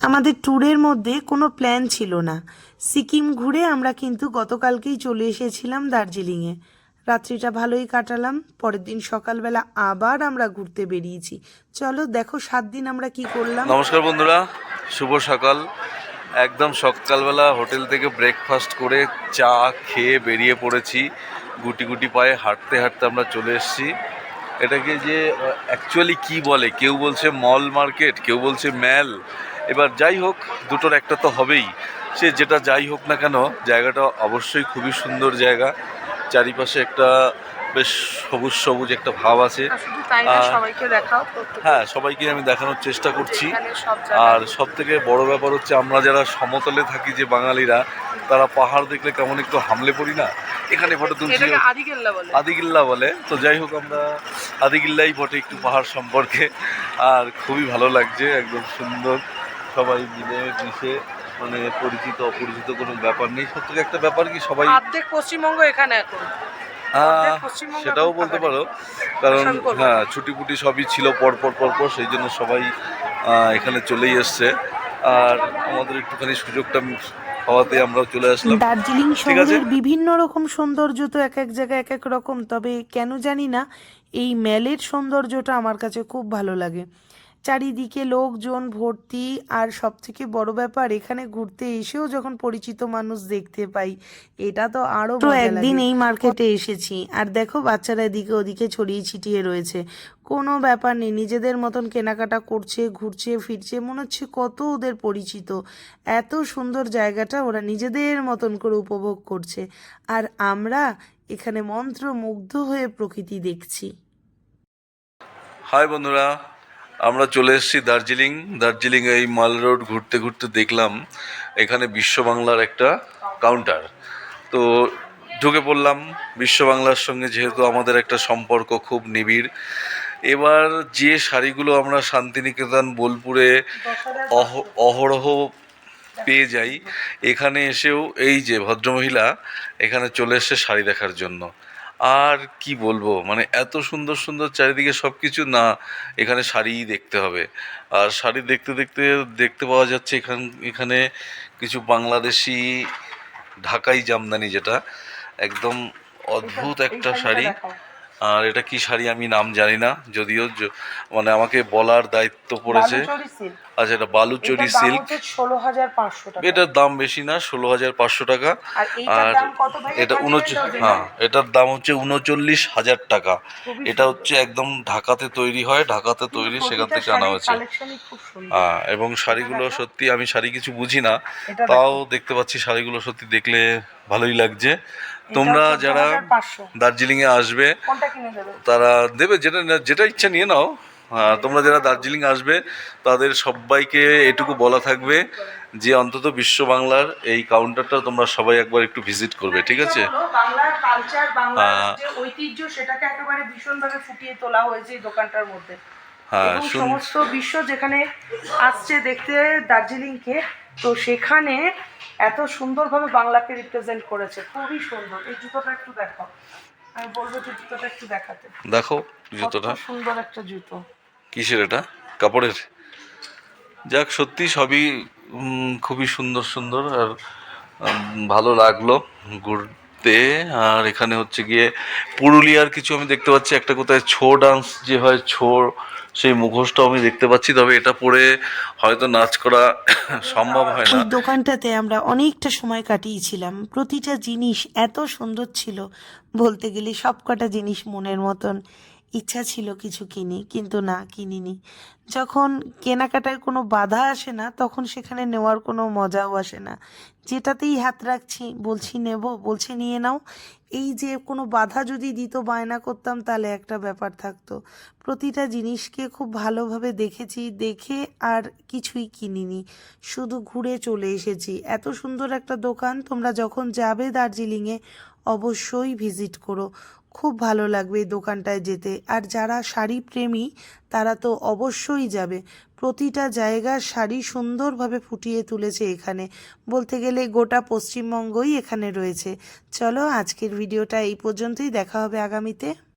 আমাদের ট্যুরের মধ্যে কোনো প্ল্যান ছিল না। সিকিম ঘুরে আমরা কিন্তু গতকালকেই চলে এসেছিলাম দার্জিলিংয়ে। রাত্রিটা ভালোই কাটালাম, পরের দিন সকালবেলা আবার আমরা ঘুরতে বেরিয়েছি। চলো দেখো সাত দিন আমরা কি করলাম। নমস্কার বন্ধুরা, শুভ সকাল। একদম সকালবেলা হোটেল থেকে ব্রেকফাস্ট করে চা খেয়ে বেরিয়ে পড়েছি। গুটি গুটি পায়ে হাঁটতে হাঁটতে আমরা চলে এসেছি। এটাকে যে অ্যাকচুয়ালি কি বলে? কেউ বলছে মল মার্কেট কেউ বলছে ম্যাল এবার যাই হোক দুটোর একটা তো হবেই। সে যেটা যাই হোক না কেন জায়গাটা অবশ্যই খুবই সুন্দর জায়গা। চারিপাশে একটা বেশ সবুজ সবুজ একটা ভাব আছে। হ্যাঁ সবাইকে আমি দেখানোর চেষ্টা করছি। আর সব থেকে বড় ব্যাপার হচ্ছে আমরা যারা সমতলে থাকি যে বাঙালিরা তারা পাহাড় দেখলে কেমন একটু হামলে পড়ি না? এখানে ফটো তুলছি। আদিগিল্লা বলে। তো যাই হোক আমরা আদিগিল্লাই বটে একটু পাহাড় সম্পর্কে। আর খুবই ভালো লাগছে একদম সুন্দর। সবাই মিলে মিশে মানে পরিচিত অপরিচিত কোনো ব্যাপার নেই। সত্যি একটা ব্যাপার কি সবাই অর্ধেক পশ্চিমবঙ্গ এখানে এখন। হ্যাঁ, সেটাও বলতে পারো। কারণ হ্যাঁ ছুটি ফুটি সবই ছিল পরপর পরপর সেই জন্য সবাই আহ, এখানে চলেই এসছে। আর আমাদের একটুখানি সুযোগটা হওয়াতে আমরাও চলে আসলাম। দার্জিলিং শহরের বিভিন্ন রকম সৌন্দর্য তো এক এক জায়গায় এক এক রকম তবে কেন জানি না এই ম্যালের সৌন্দর্যটা আমার কাছে খুব ভালো লাগে। চারিদিকে লোকজন ভর্তি আর সব থেকে বড় ব্যাপার এখানে ঘুরতে এসেও যখন পরিচিত মানুষ দেখতে পাই এটা তো আরও একদিন এই মার্কেটে এসেছি। আর দেখো বাচ্চারা এদিকে ওদিকে ছড়িয়ে ছিটিয়ে রয়েছে। কোনো ব্যাপার নেই নিজেদের মতন কেনাকাটা করছে ঘুরছে ফিরছে মনে হচ্ছে কত ওদের পরিচিত। এত সুন্দর জায়গাটা ওরা নিজেদের মতন করে উপভোগ করছে। আর আমরা এখানে মন্ত্রমুগ্ধ হয়ে প্রকৃতি দেখছি। হাই বন্ধুরা আমরা চলে এসেছি দার্জিলিং। দার্জিলিং এই মাল রোড ঘুরতে ঘুরতে দেখলাম, এখানে বিশ্ব বাংলার একটা কাউন্টার তো ঢুকে পড়লাম বিশ্ব বাংলার সঙ্গে যেহেতু আমাদের একটা সম্পর্ক খুব নিবিড়। এবার যে শাড়িগুলো আমরা শান্তিনিকেতন, বোলপুরে অহ, অহরহ পেয়ে যাই, এখানে এসেও এই যে ভদ্রমহিলা, এখানে চলে এসে শাড়ি দেখার জন্য। আর কি বলব? মানে এত সুন্দর সুন্দর চারিদিকে সব কিছু না এখানে শাড়িই দেখতে হবে। আর শাড়ি দেখতে দেখতে দেখতে পাওয়া যাচ্ছে এখান এখানে কিছু বাংলাদেশি ঢাকাই জামদানি যেটা। একদম অদ্ভুত একটা শাড়ি। আর এটা কি শাড়ি আমি নাম জানি না যদিও মানে আমাকে বলার দায়িত্ব পড়েছে। আচ্ছা এটা বালুচরি সিল্ক ষোলো হাজার পাঁচশো টাকা। এটার দাম বেশি না ষোলো হাজার পাঁচশো টাকা। আর এটা উনচ হ্যাঁ এটার দাম হচ্ছে উনচল্লিশ হাজার টাকা। এটা হচ্ছে একদম ঢাকাতে তৈরি হয় ঢাকাতে তৈরি সেখান থেকে আনা হয়েছে হ্যাঁ এবং শাড়িগুলো সত্যি আমি শাড়ি কিছু বুঝি না তাও দেখতে পাচ্ছি শাড়িগুলো সত্যি দেখলে ভালোই লাগছে। তোমরা যারা দার্জিলিংয়ে আসবে তারা দেবে যেটা যেটা ইচ্ছা নিয়ে নাও। তোমরা যারা দার্জিলিং আসবে তাদের সবাইকে এটুকু বলা থাকবে যে অন্তত বিশ্ব বাংলার এই কাউন্টারটা তোমরা সবাই একবার একটু ভিজিট করবে ঠিক আছে? বাংলার কালচার বাংলার হ্যাঁ। যে ঐতিহ্য সেটাকে একেবারে ভীষণভাবে ফুটিয়ে তোলা হয়েছে এই দোকানটার মধ্যে। হ্যাঁ সমস্ত বিশ্ব যেখানে আসছে দেখতে দার্জিলিংকে তো সেখানে এত সুন্দরভাবে বাংলাকে রিপ্রেজেন্ট করেছে। খুবই সুন্দর। এই জুতোটা একটু দেখো। আমি বলব যে জুতোটা একটু দেখাতে। দেখো জুতোটা। সুন্দর একটা জুতো। কিসের এটা? কাপড়ের? যাক, সত্যি সবই খুবই সুন্দর সুন্দর আর ভালো লাগল ঘুরতে। আর এখানে হচ্ছে গিয়ে পুরুলিয়ার কিছু আমি দেখতে পাচ্ছি। একটা কোথায় ছো ডান্স যে হয়, ছো, সেই মুখোশটাও আমি দেখতে পাচ্ছি। তবে এটা পরে হয়তো নাচ করা সম্ভব হয় না। দোকানটাতে আমরা অনেকটা সময় কাটিয়েছিলাম। প্রতিটা জিনিস এত সুন্দর ছিল বলতে গেলে সব কটা জিনিস মনের মতন। ইচ্ছা ছিল কিছু কিনি কিন্তু না কিনিনি। যখন কেনাকাটায় কোনো বাধা আসে না, তখন সেখানে নেওয়ার কোনো মজাও আসে না। যেটাতেই হাত রাখছি, বলছি নেব, বলছি নিয়ে নাও। এই যে কোনো বাধা যদি দিত, বায়না করতাম, তাহলে একটা ব্যাপার থাকতো। প্রতিটা জিনিসকে খুব ভালোভাবে দেখেছি, দেখে আর কিছুই কিনিনি। শুধু ঘুরে চলে এসেছি। এত সুন্দর একটা দোকান, তোমরা যখন যাবে দার্জিলিংয়ে, অবশ্যই ভিজিট করো। খুব ভালো লাগবে এই দোকানটায় যেতে। আর যারা শাড়ি প্রেমী তারা তো অবশ্যই যাবে। প্রতিটা জায়গার শাড়ি সুন্দরভাবে ফুটিয়ে তুলেছে এখানে। বলতে গেলে গোটা পশ্চিমবঙ্গই এখানে রয়েছে। চলো আজকের ভিডিওটা এই পর্যন্তই। দেখা হবে আগামীতে।